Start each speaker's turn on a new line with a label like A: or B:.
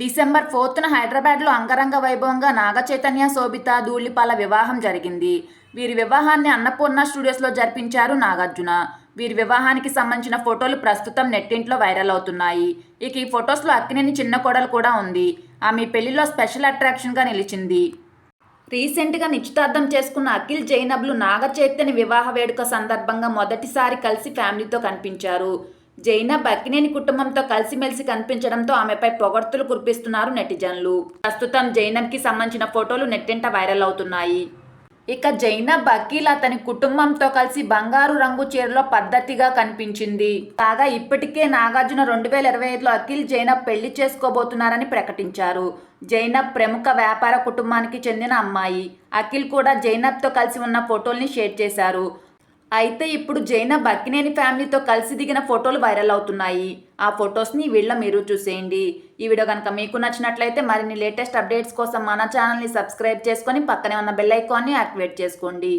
A: December ఫోర్త్న హైదరాబాద్లో అంగరంగ వైభవంగా నాగచైతన్య శోభిత ధూళిపాల వివాహం జరిగింది వీరి వివాహాన్ని అన్నపూర్ణ స్టూడియోస్లో జరిపించారు నాగార్జున వీరి వివాహానికి సంబంధించిన ఫోటోలు ప్రస్తుతం నెట్టింట్లో వైరల్ అవుతున్నాయి ఇక ఈ ఫొటోస్లో అక్కినేని చిన్న కోడలు కూడా ఉంది ఆమె పెళ్లిలో స్పెషల్ అట్రాక్షన్గా నిలిచింది రీసెంట్గా నిశ్చితార్థం చేసుకున్న అఖిల్ జైనబ్లు నాగచైతన్య వివాహ వేడుక సందర్భంగా మొదటిసారి కలిసి ఫ్యామిలీతో కనిపించారు జైనా బక్కినేని కుటుంబంతో కలిసిమెలిసి కనిపించడంతో ఆమెపై పొగడ్తలు కురిపిస్తున్నారు నెటిజన్లు ప్రస్తుతం జైనంకి సంబంధించిన ఫోటోలు నెట్టింట వైరల్ అవుతున్నాయి ఇక జైన బకీల్ అతని కుటుంబంతో కలిసి బంగారు రంగు చీరలో పద్ధతిగా కనిపించింది కాగా ఇప్పటికే నాగార్జున రెండు వేల ఇరవై ఐదులో అఖిల్ జైన పెళ్లి చేసుకోబోతున్నారని ప్రకటించారు జైన ప్రముఖ వ్యాపార కుటుంబానికి చెందిన అమ్మాయి అఖిల్ కూడా జైనబ్తో కలిసి ఉన్న ఫోటోల్ని షేర్ చేశారు అయితే ఇప్పుడు జైన బక్కినేని ఫ్యామిలీతో కలిసి దిగిన ఫోటోలు వైరల్ అవుతున్నాయి ఆ ఫొటోస్ని వీళ్ళ మీరు చూసేయండి ఈ వీడియో కనుక మీకు నచ్చినట్లయితే మరిన్ని లేటెస్ట్ అప్డేట్స్ కోసం మన ఛానల్ని సబ్స్క్రైబ్ చేసుకొని పక్కనే ఉన్న బెల్ ఐకాన్ని యాక్టివేట్ చేసుకోండి